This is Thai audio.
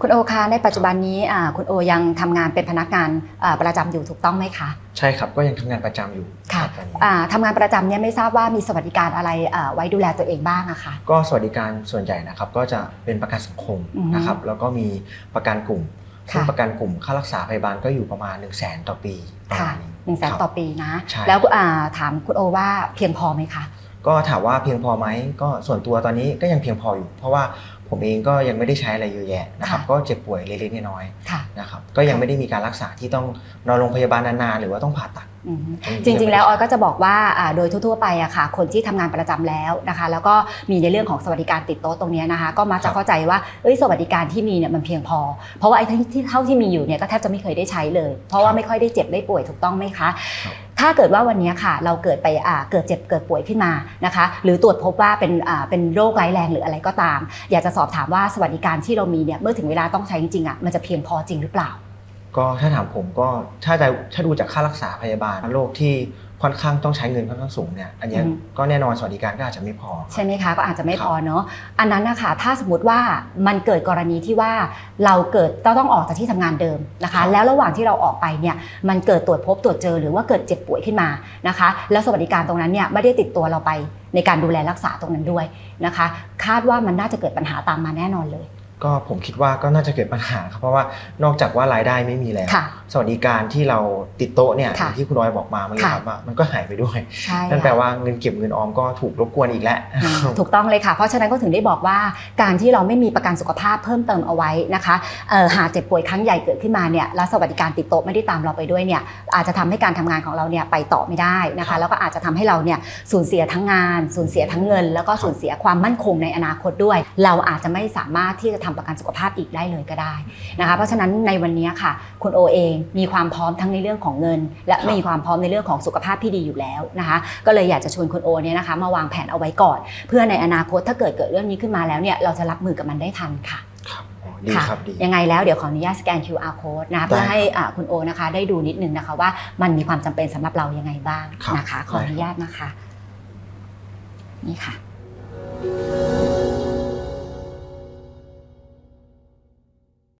คุณโอคะในปัจจุบันนี้อ่าคุณโอยังทำงานเป็นพนักงานอ่าประจำอยู่ถูกต้องไหมคะ ใช่ครับก็ยังทำงานประจำอยู่ค่ะรับตอนนี้อ่าทำงานประจำเนี่ยไม่ทราบว่ามีสวัสดิการอะไรอ่าไว้ดูแลตัวเองบ้างอะคะก็สวัสดิการส่วนใหญ่นะครับก็จะเป็นประกันสังคมอือฮึนะครับแล้วก็มีประกันกลุ่มค่ะซึ่งประกันกลุ่มค่ารักษาพยาบาลก็อยู่ประมาณ 1 0 0 0 0แสนต่อปีประค่ะมาณนี้หนึ่งแสนครับต่อปีนะใช่แล้วอ่าถามคุณโอว่าเพียงพอไหมคะ ก็ถามว่าเพียงพอไหมก็ส่วนตัวตอนนี้ก็ยังเพียงพออยู่ เพราะว่าผมเองก็ยังไม่ได้ใช้อะไรเยอะแยะนะครับค่ะก็เจ็บป่วยเล็กๆน้อยค่ะๆนะครับก็ยังไม่ได้มีการรักษาที่ต้องนอนโรงพยาบาลนานๆหรือว่าต้องผ่าตัดอืมจริงๆ แล้วออยก็จะบอกว่าอ่าโดยทั่วๆไปอะค่ะ คนที่ทำงานประจำแล้วนะคะ แล้วก็มีในเรื่องของสวัสดิการติดโต๊ะตรงเนี้ยนะคะ ก็มักคจะรับเข้าใจว่าเอ้ยสวัสดิการที่มีเนี่ยมันเพียงพอ เพราะว่าไอ้ที่เท่าที่มีอยู่เนี่ยก็แทบจะไม่เคยได้ใช้เลย เพราะว่าไม่ค่อยได้เจ็บได้ป่วยถูกต้องไหมคะครับ ถ้าเกิดว่าวันนี้ค่ะ เราเกิดไปเกิดเจ็บเกิดป่วยขึ้นมานะคะ หรือตรวจพบว่าเป็นเป็นโรคร้ายแรงหรืออะไรก็ตาม อยากจะสอบถามว่าสวัสดิการที่เรามีเนี่ยเมื่อถึงเวลาต้องใช้จริงๆอะมันจะเพียงพอจริงหรือเปล่า ก็ถ้าถามผมก็ถ้าจะถ้าดูจากค่ารักษาพยาบาลโรคที่ ค่อนข้างต้องใช้เงินค่อนข้างสูงเนี่ยอันเนี้ยอืมก็แน่นอนสวัสดิการก็อาจจะไม่พอ ใช่ไหมคะก็อาจจะไม่ครับพอเนาะอันนั้นนะคะถ้าสมมติว่ามันเกิดกรณีที่ว่าเราเกิดเราต้องออกจากที่ทำงานเดิมนะคะ แล้วระหว่างที่เราออกไปเนี่ยมันเกิดตรวจพบตรวจเจอหรือว่าเกิดเจ็บป่วยขึ้นมานะคะ แล้วสวัสดิการตรงนั้นเนี่ยไม่ได้ติดตัวเราไปในการดูแลรักษาตรงนั้นด้วยนะคะ คาดว่ามันน่าจะเกิดปัญหาตามมาแน่นอนเลย ก็ผมคิดว่าก็น่าจะเกิดปัญหาครับเพราะว่านอกจากว่ารายได้ไม่มีแล้วค่ะสวัสดิการที่เราติดโต๊ะเนี่ยค่ะอย่างที่คุณออยบอกมาเมื่อกี้ค่ะครับว่ามันก็หายไปด้วยใช่นั่นแปลค่ะว่าเงินเก็บเงินออมก็ถูกรบกวนอีกแล้วอืมถูกต้องเลยค่ะเพราะฉะนั้นก็ถึงได้บอกว่าการที่เราไม่มีประกันสุขภาพเพิ่มเติมเอาไว้นะคะเอ่อหากเจ็บป่วยครั้งใหญ่เกิดขึ้นมาเนี่ยแล้วสวัสดิการติดโต๊ะไม่ได้ตามเราไปด้วยเนี่ยอาจจะทำให้การทำงานของเราเนี่ยไปต่อไม่ได้นะครัคะบแล้วก็อาจจะทำให้เราเนี่ยสูญเสียทั้งงาน สูญเสียทั้งเงิน แล้วก็สูญเสียความมั่นคงในอนาคตด้วย เราอาจจะไม่สามารถที่จะทำประกันสุขภาพอีกได้เลยก็ได้นะคะเพราะฉะนั้นในวันนี้ค่ะ คุณโอเองมีความพร้อมทั้งในเรื่องของเงิน และครับมีความพร้อมในเรื่องของสุขภาพที่ดีอยู่แล้วนะคะก็เลยอยากจะชวนคุณโอเนี่ยนะคะมาวางแผนเอาไว้ก่อน เพื่อในอนาคตถ้าเกิดเกิดเรื่องนี้ขึ้นมาแล้วเนี่ยเราจะรับมือกับมันได้ทันค่ะครับอ๋อดีค่ะครับดียังไงแล้วเดี๋ยวขออนุญาตสแกน QR code นะคะได้เพื่อให้อ่าคุณโอนะคะได้ดูนิดนึงนะคะว่ามันมีความจำเป็นสำหรับเรายังไงบ้างครับนะคะขออนุญาตนะคะ นี่ค่ะ